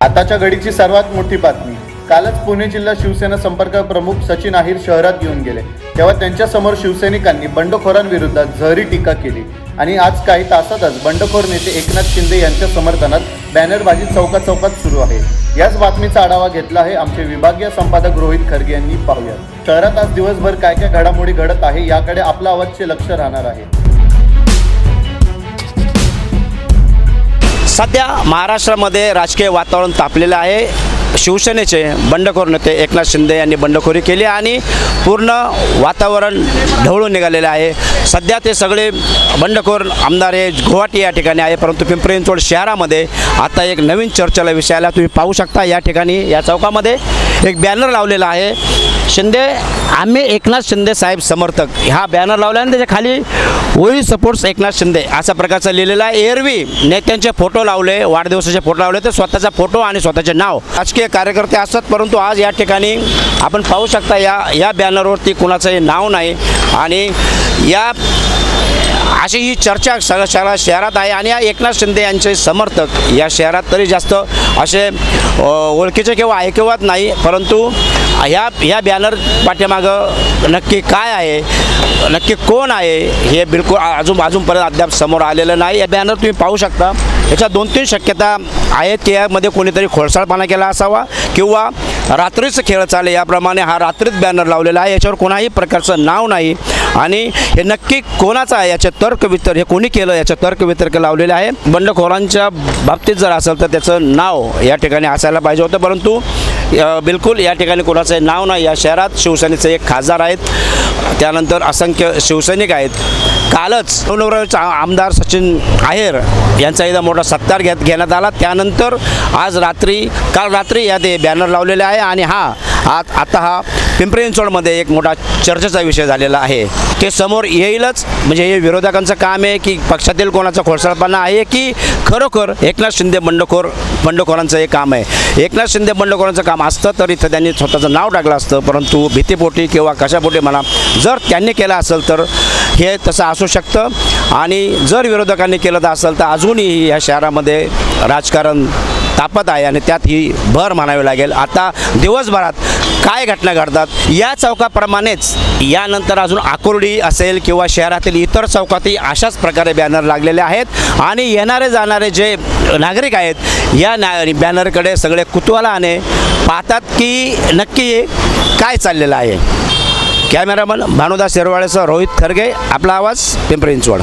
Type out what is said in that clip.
आताच्या घडीची सर्वात मोठी बातमी. कालच पुणे जिल्हा शिवसेना संपर्क प्रमुख सचिन अहिर शहरात येऊन गेले. तेव्हा त्यांच्यासमोर शिवसैनिकांनी बंडखोरांविरुद्ध झहरी टीका केली. आणि आज काही तासातच बंडखोर नेते एकनाथ शिंदे यांच्या समर्थनात बॅनरबाजी चौकात चौकात सुरू आहे. याच बातमीचा आढावा घेतला आहे आमचे विभागीय संपादक रोहित खरगे यांनी पाहूया शहरात आज दिवसभर काय काय घडामोडी घडत आहे याकडे आपला आवाजचे लक्ष राहणार आहे. सध्या महाराष्ट्रामध्ये राजकीय वातावरण तापलेलं आहे. शिवसेनेचे बंडखोर नेते एकनाथ शिंदे यांनी बंडखोरी केली आणि पूर्ण वातावरण ढवळून निघालेलं आहे. सध्या ते सगळे बंडखोर आमदार हे गुवाहाटी या ठिकाणी आहे परंतु पिंपरी चिंचवड शहरामध्ये आता एक नवीन चर्चेला विषय आला. तुम्ही पाहू शकता या ठिकाणी या चौकामध्ये एक बॅनर लावलेला आहे. शिंदे आम्ही एकनाथ शिंदे साहेब समर्थक. हा बॅनर लावला आणि त्याच्याखाली ओळी सपोर्ट्स एकनाथ शिंदे. अशा प्रकारचा लिहिलेला आहे. एरवी नेत्यांचे फोटो लावले वाढदिवसाचे फोटो लावले तर स्वतःचा फोटो आणि स्वतःचे नाव. राजकीय कार्यकर्ते असतात परंतु आज या ठिकाणी आपण पाहू शकता या या बॅनरवरती कुणाचंही नाव नाही. आणि या अशी ही चर्चा सगळ्या शहरा शहरात आहे. आणि या एकनाथ शिंदे यांचे समर्थक या शहरात तरी जास्त असे ओळखीचे किंवा ऐकवत नाही परंतु ह्या ह्या बॅनर पाठीमागं नक्की काय आहे? नक्की कोण आहे? हे बिलकुल अजून अजूनपर्यंत अद्याप समोर आलेलं नाही. या बॅनर तुम्ही पाहू शकता. याच्या दोन तीन शक्यता आहेत की यामध्ये कोणीतरी खोळसाळपणा केला असावा किंवा रात्रीचं खेळ चाले याप्रमाणे हा रात्रीत बॅनर लावलेला आहे. याच्यावर कोणाही प्रकारचं नाव नाही. आणि हे नक्की कोणाचं आहे? याचे तर्कवितर हे कोणी केलं? याचं तर्कवितर्क लावलेलं आहे. बंडखोरांच्या बाबतीत जर असेल तर त्याचं नाव या ठिकाणी असायला पाहिजे होतं. परंतु बिलकुल या ठिकाणी कोणाचं नाव नाही. या शहरात शिवसेनेचे एक खासदार आहेत. त्यानंतर असंख्य शिवसैनिक आहेत. कालच नवनवरचा आमदार सचिन आहेर यांचा एकदा मोठा सत्कार घेत घेण्यात आला. त्यानंतर आज रात्री काल रात्री या ते बॅनर लावलेले आहे. आणि हा आज आता हा पिंपरी चिंचवडमध्ये एक मोठा चर्चेचा विषय झालेला आहे. ते समोर येईलच. म्हणजे हे विरोधकांचं काम आहे की पक्षातील कोणाचा खोडसाळपणा आहे की खरोखर एकनाथ शिंदे बंडखोर बंडखोरांचं हे काम आहे. एकनाथ शिंदे बंडखोरांचं काम असतं तर इथं त्यांनी स्वतःचं नाव टाकलं असतं. परंतु भीतीपोटी किंवा कशापोटी म्हणा जर त्यांनी केलं असेल तर हे तसं असू शकतं. आणि जर विरोधकांनी केलं तर असेल तर अजूनही ह्या शहरामध्ये राजकारण तापत आहे आणि त्यात ही भर म्हणावी लागेल. आता दिवसभरात काय घटना घडतात? या चौकाप्रमाणेच यानंतर अजून आकुर्डी असेल किंवा शहरातील इतर चौकातही अशाच प्रकारे बॅनर लागलेले आहेत. आणि येणारे जाणारे जे नागरिक आहेत या ना बॅनरकडे सगळे कुतूहलाने पाहतात की नक्की काय चाललेलं आहे. कॅमेरामन भानुदास शिरवाळेसह रोहित खरगे आपला आवाज पिंपरी चिंचवड.